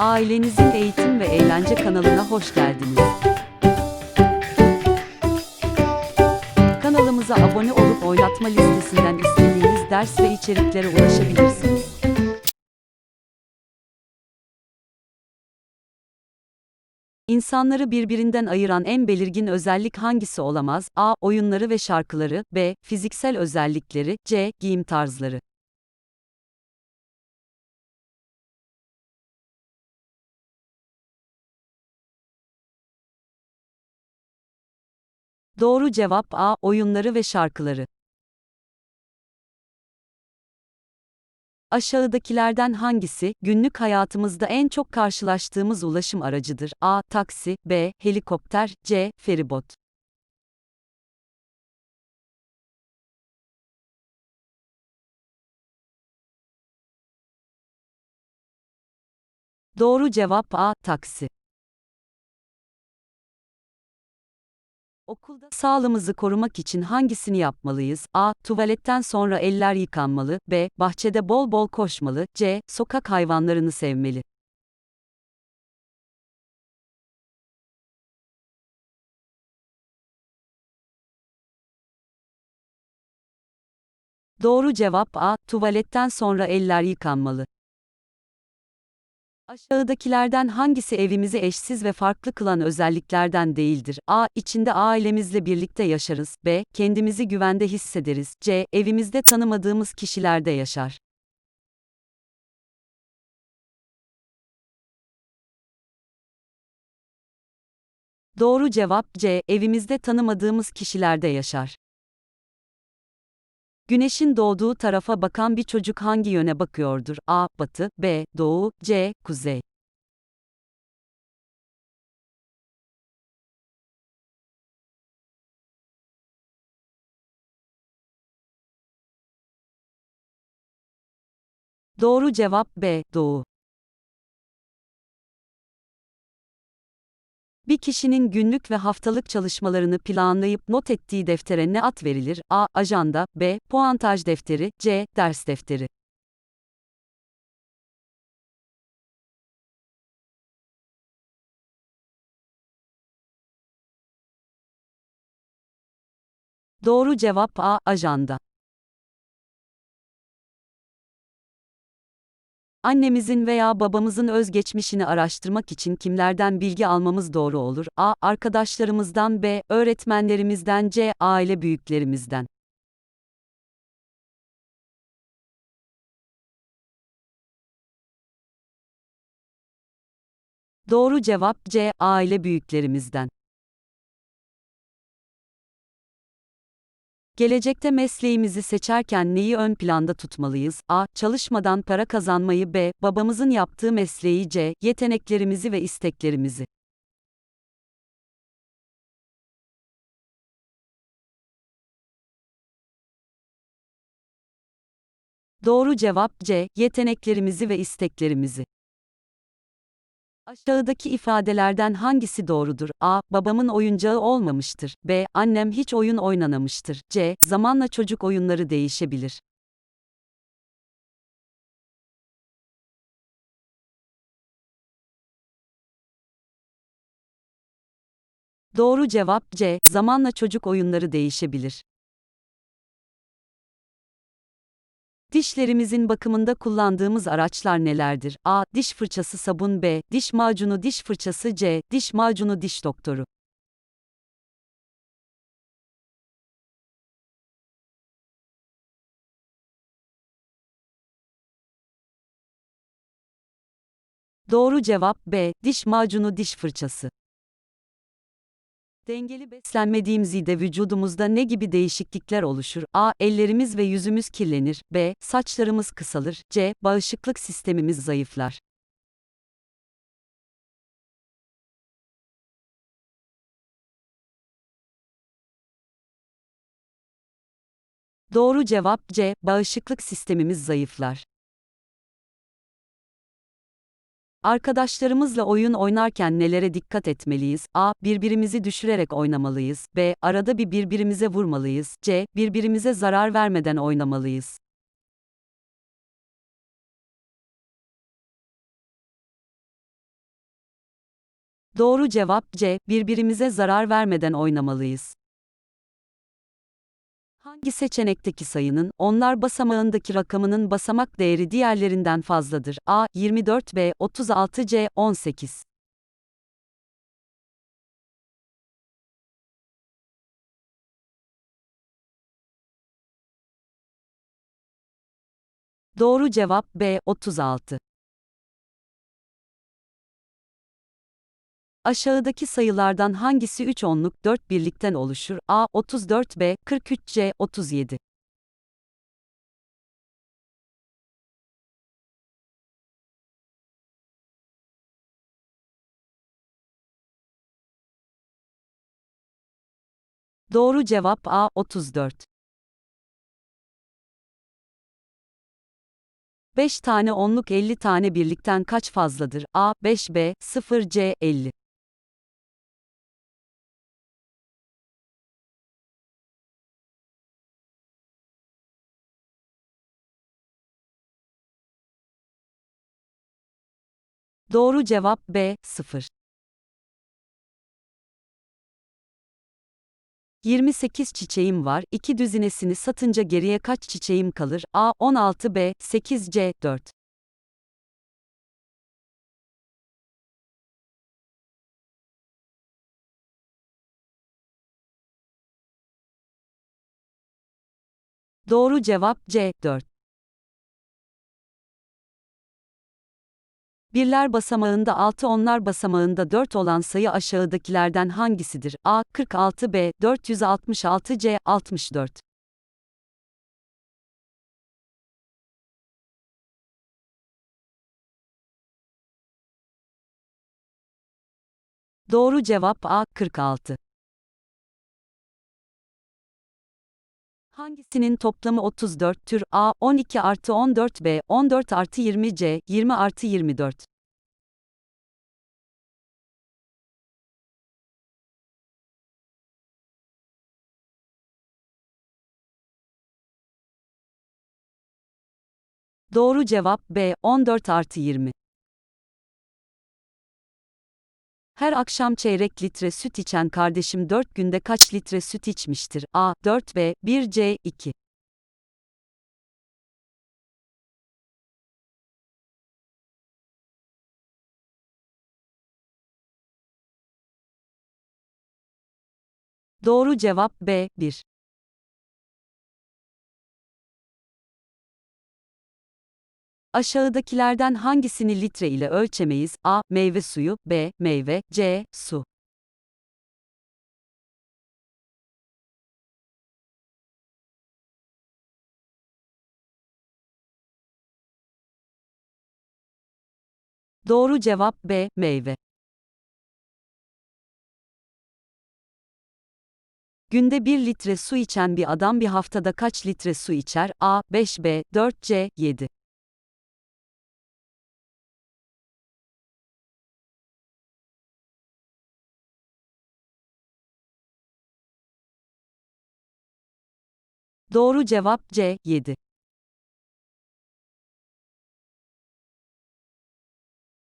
Ailenizin eğitim ve eğlence kanalına hoş geldiniz. Kanalımıza abone olup oynatma listesinden istediğiniz ders ve içeriklere ulaşabilirsiniz. İnsanları birbirinden ayıran en belirgin özellik hangisi olamaz? A. Oyunları ve şarkıları. B. Fiziksel özellikleri. C. Giyim tarzları. Doğru cevap A. Oyunları ve şarkıları. Aşağıdakilerden hangisi günlük hayatımızda en çok karşılaştığımız ulaşım aracıdır? A. Taksi, B. Helikopter, C. Feribot. Doğru cevap A. Taksi. Okulda sağlığımızı korumak için hangisini yapmalıyız? A. Tuvaletten sonra eller yıkanmalı. B. Bahçede bol bol koşmalı. C. Sokak hayvanlarını sevmeli. Doğru cevap A. Tuvaletten sonra eller yıkanmalı. Aşağıdakilerden hangisi evimizi eşsiz ve farklı kılan özelliklerden değildir? A. İçinde ailemizle birlikte yaşarız. B. Kendimizi güvende hissederiz. C. Evimizde tanımadığımız kişilerde yaşar. Doğru cevap C. Evimizde tanımadığımız kişilerde yaşar. Güneşin doğduğu tarafa bakan bir çocuk hangi yöne bakıyordur? A. Batı, B. Doğu, C. Kuzey. Doğru cevap B. Doğu. Bir kişinin günlük ve haftalık çalışmalarını planlayıp not ettiği deftere ne ad verilir? A. Ajanda, B. Puantaj defteri, C. Ders defteri. Doğru cevap A. Ajanda. Annemizin veya babamızın özgeçmişini araştırmak için kimlerden bilgi almamız doğru olur? A. Arkadaşlarımızdan B. Öğretmenlerimizden C. Aile büyüklerimizden. Doğru cevap C. Aile büyüklerimizden. Gelecekte mesleğimizi seçerken neyi ön planda tutmalıyız? A. Çalışmadan para kazanmayı B. Babamızın yaptığı mesleği C. Yeteneklerimizi ve isteklerimizi. Doğru cevap C. Yeteneklerimizi ve isteklerimizi. Aşağıdaki ifadelerden hangisi doğrudur? A. Babamın oyuncağı olmamıştır. B. Annem hiç oyun oynanamıştır. C. Zamanla çocuk oyunları değişebilir. Doğru cevap C. Zamanla çocuk oyunları değişebilir. Dişlerimizin bakımında kullandığımız araçlar nelerdir? A. Diş fırçası sabun B. Diş macunu diş fırçası C. Diş macunu diş doktoru. Doğru cevap B. Diş macunu diş fırçası. Dengeli beslenmediğimizde vücudumuzda ne gibi değişiklikler oluşur? A. Ellerimiz ve yüzümüz kirlenir. B. Saçlarımız kısalır. C. Bağışıklık sistemimiz zayıflar. Doğru cevap C. Bağışıklık sistemimiz zayıflar. Arkadaşlarımızla oyun oynarken nelere dikkat etmeliyiz? A. Birbirimizi düşürerek oynamalıyız. B. Arada bir birbirimize vurmalıyız. C. Birbirimize zarar vermeden oynamalıyız. Doğru cevap C. Birbirimize zarar vermeden oynamalıyız. Hangi seçenekteki sayının, onlar basamağındaki rakamının basamak değeri diğerlerinden fazladır? A. 24 B. 36 C. 18 Doğru cevap B. 36 Aşağıdaki sayılardan hangisi 3 onluk 4 birlikten oluşur? A. 34 B. 43 C. 37 Doğru cevap A. 34 5 tane onluk 50 tane birlikten kaç fazladır? A. 5 B. 0 C. 50 Doğru cevap B. 0 28 çiçeğim var, iki düzinesini satınca geriye kaç çiçeğim kalır? A. 16 B. 8 C. 4 Doğru cevap C. 4 Birler basamağında 6 onlar basamağında 4 olan sayı aşağıdakilerden hangisidir? A. 46 B. 466 C. 64 Doğru cevap A. 46 Hangisinin toplamı 34 tür? A 12 artı 14 B 14 artı 20 C 20 artı 24 Doğru cevap B 14 artı 20 Her akşam çeyrek litre süt içen kardeşim 4 günde kaç litre süt içmiştir? A. 4 B. 1 C. 2 Doğru cevap B. 1 Aşağıdakilerden hangisini litre ile ölçemeyiz? A. Meyve suyu B. Meyve C. Su Doğru cevap B. Meyve Günde 1 litre su içen bir adam bir haftada kaç litre su içer? A. 5 B. 4 C. 7 Doğru cevap C. 7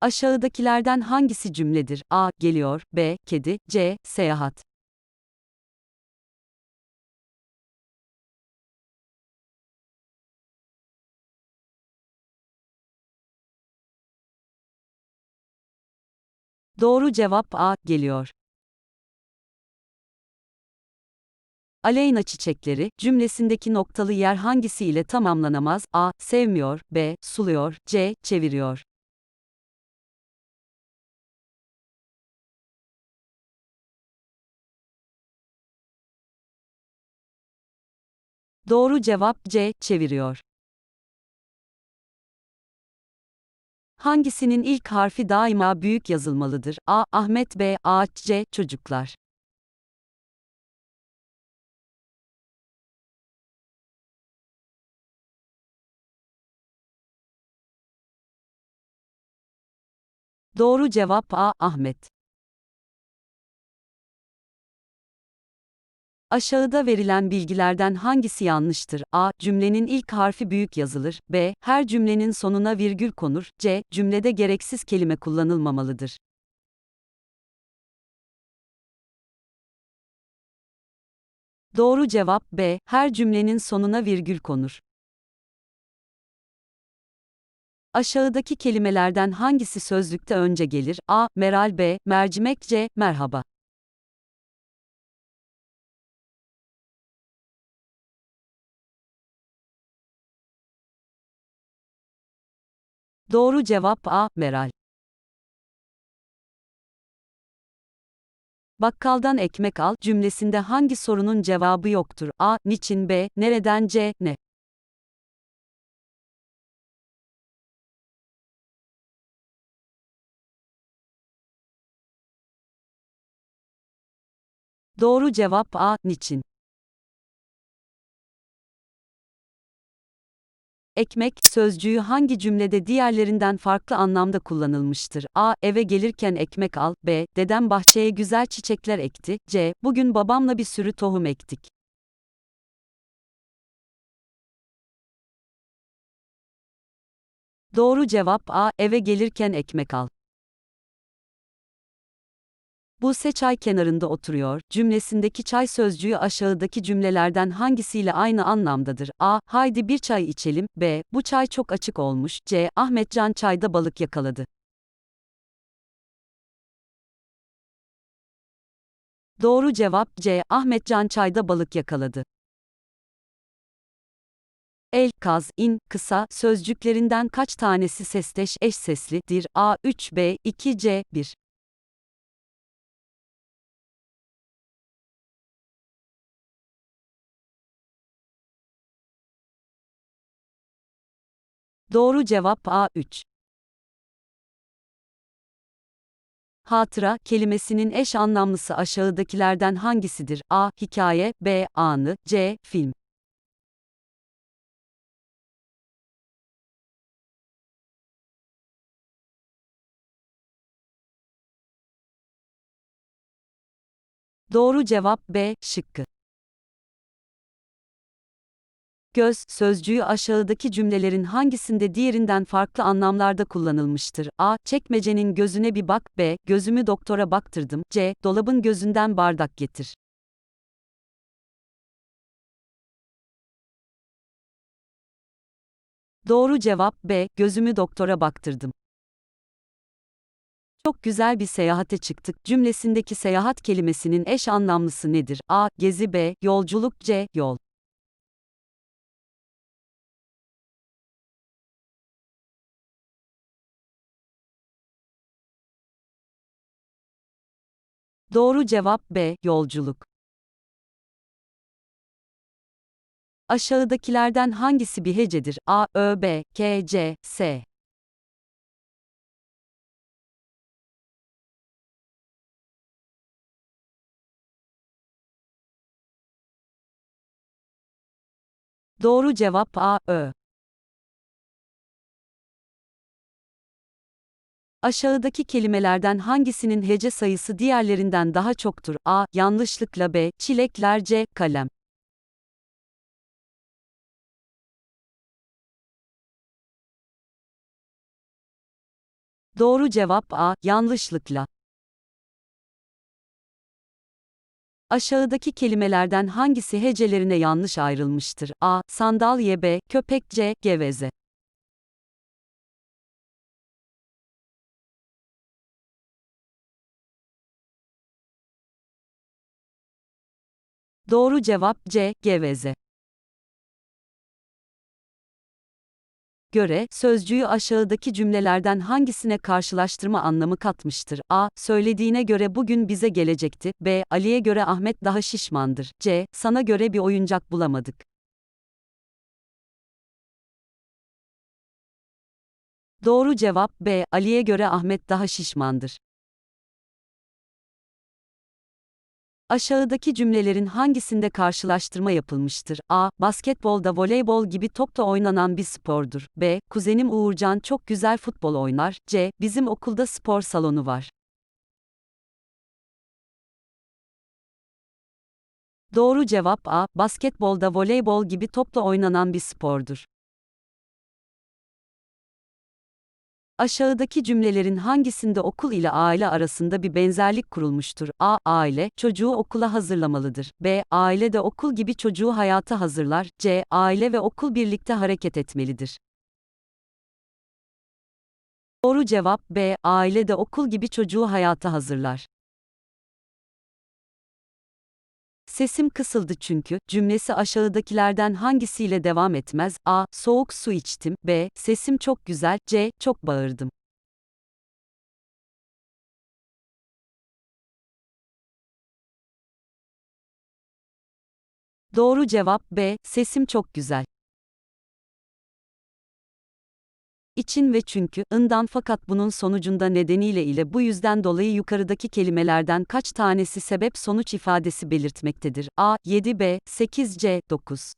Aşağıdakilerden hangisi cümledir? A. Geliyor. B. Kedi. C. Seyahat. Doğru cevap A. Geliyor. Aleyna çiçekleri cümlesindeki noktalı yer hangisi ile tamamlanamaz? A. Sevmiyor. B. Suluyor. C. Çeviriyor. Doğru cevap C. Çeviriyor. Hangisinin ilk harfi daima büyük yazılmalıdır? A. Ahmet B. Ağaç C. Çocuklar. Doğru cevap A. Ahmet. Aşağıda verilen bilgilerden hangisi yanlıştır? A. Cümlenin ilk harfi büyük yazılır. B. Her cümlenin sonuna virgül konur. C. Cümlede gereksiz kelime kullanılmamalıdır. Doğru cevap B. Her cümlenin sonuna virgül konur. Aşağıdaki kelimelerden hangisi sözlükte önce gelir? A. Meral B. Mercimek C. Merhaba. Doğru cevap A. Meral. Bakkaldan ekmek al cümlesinde hangi sorunun cevabı yoktur? A. Niçin B. Nereden C. Ne? Doğru cevap A. Niçin? Ekmek sözcüğü hangi cümlede diğerlerinden farklı anlamda kullanılmıştır? A. Eve gelirken ekmek al. B. Dedem bahçeye güzel çiçekler ekti. C. Bugün babamla bir sürü tohum ektik. Doğru cevap A. Eve gelirken ekmek al. Buse çay kenarında oturuyor. Cümlesindeki çay sözcüğü aşağıdaki cümlelerden hangisiyle aynı anlamdadır? A. Haydi bir çay içelim. B. Bu çay çok açık olmuş. C. Ahmetcan çayda balık yakaladı. Doğru cevap C. Ahmetcan çayda balık yakaladı. El, kaz, in, kısa sözcüklerinden kaç tanesi sesteş, eş seslidir? A. 3 B. 2 C. 1 Doğru cevap A. 3 Hatıra kelimesinin eş anlamlısı aşağıdakilerden hangisidir? A. Hikaye B. Anı C. Film Doğru cevap B. Şıkkı. Göz sözcüğü aşağıdaki cümlelerin hangisinde diğerinden farklı anlamlarda kullanılmıştır? A. Çekmecenin gözüne bir bak. B. Gözümü doktora baktırdım. C. Dolabın gözünden bardak getir. Doğru cevap B. Gözümü doktora baktırdım. Çok güzel bir seyahate çıktık cümlesindeki seyahat kelimesinin eş anlamlısı nedir? A. Gezi B. Yolculuk C. Yol Doğru cevap B. Yolculuk. Aşağıdakilerden hangisi bir hecedir? A, Ö, B, K, C, S. Doğru cevap A, Ö. Aşağıdaki kelimelerden hangisinin hece sayısı diğerlerinden daha çoktur? A. Yanlışlıkla B. Çilekler C. Kalem. Doğru cevap A. Yanlışlıkla. Aşağıdaki kelimelerden hangisi hecelerine yanlış ayrılmıştır? A. Sandalye B. Köpek C. Geveze. Doğru cevap C. Geveze. Göre, sözcüğü aşağıdaki cümlelerden hangisine karşılaştırma anlamı katmıştır? A. Söylediğine göre bugün bize gelecekti. B. Ali'ye göre Ahmet daha şişmandır. C. Sana göre bir oyuncak bulamadık. Doğru cevap B. Ali'ye göre Ahmet daha şişmandır. Aşağıdaki cümlelerin hangisinde karşılaştırma yapılmıştır? A. Basketbolda voleybol gibi topta oynanan bir spordur. B. Kuzenim Uğurcan çok güzel futbol oynar. C. Bizim okulda spor salonu var. Doğru cevap A. Basketbolda voleybol gibi topla oynanan bir spordur. Aşağıdaki cümlelerin hangisinde okul ile aile arasında bir benzerlik kurulmuştur? A. Aile, çocuğu okula hazırlamalıdır. B. Aile de okul gibi çocuğu hayata hazırlar. C. Aile ve okul birlikte hareket etmelidir. Doğru cevap B. Aile de okul gibi çocuğu hayata hazırlar. Sesim kısıldı çünkü cümlesi aşağıdakilerden hangisiyle devam etmez? A. Soğuk su içtim. B. Sesim çok güzel. C. Çok bağırdım. Doğru cevap B. Sesim çok güzel. İçin ve çünkü, ından fakat bunun sonucunda nedeniyle ile bu yüzden dolayı yukarıdaki kelimelerden kaç tanesi sebep sonuç ifadesi belirtmektedir? A. 7b, 8c, 9.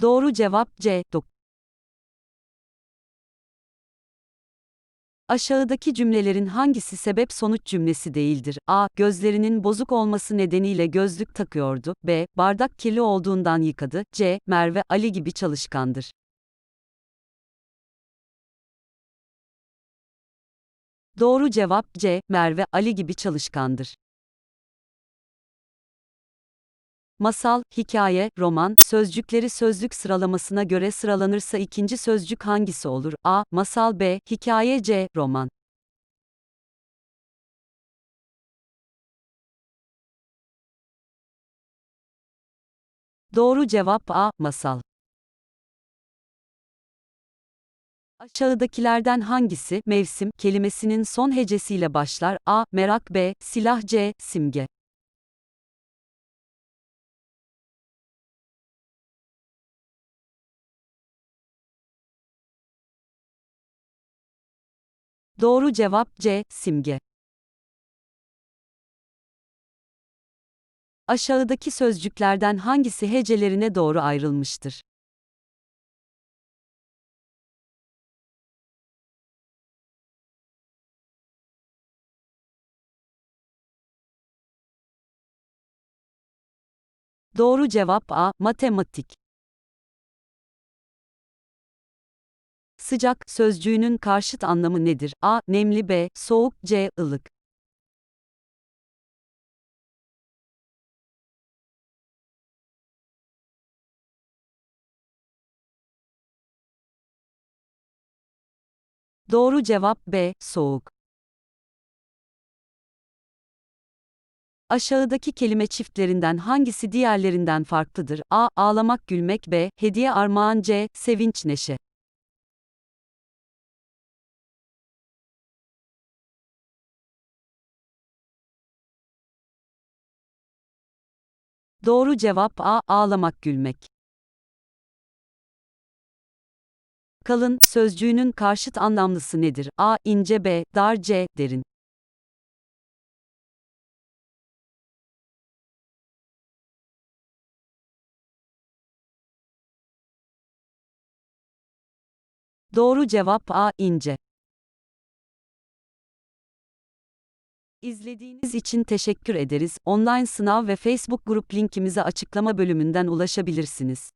Doğru cevap C. 9. Aşağıdaki cümlelerin hangisi sebep sonuç cümlesi değildir? A. Gözlerinin bozuk olması nedeniyle gözlük takıyordu. B. Bardak kirli olduğundan yıkadı. C. Merve Ali gibi çalışkandır. Doğru cevap C. Merve Ali gibi çalışkandır. Masal, hikaye, roman, sözcükleri sözlük sıralamasına göre sıralanırsa ikinci sözcük hangisi olur? A. Masal B. Hikaye C. Roman Doğru cevap A. Masal Aşağıdakilerden hangisi mevsim kelimesinin son hecesiyle başlar? A. Merak B. Silah C. Simge Doğru cevap C. Simge. Aşağıdaki sözcüklerden hangisi hecelerine doğru ayrılmıştır? Doğru cevap A. Matematik. Sıcak sözcüğünün karşıt anlamı nedir? A. Nemli B. Soğuk C. ılık. Doğru cevap B. Soğuk. Aşağıdaki kelime çiftlerinden hangisi diğerlerinden farklıdır? A. Ağlamak, gülmek B. Hediye, armağan C. Sevinç, neşe. Doğru cevap A. Ağlamak gülmek. Kalın sözcüğünün karşıt anlamlısı nedir? A. ince B. Dar C. Derin. Doğru cevap A. ince. İzlediğiniz için teşekkür ederiz. Online sınav ve Facebook grup linkimize açıklama bölümünden ulaşabilirsiniz.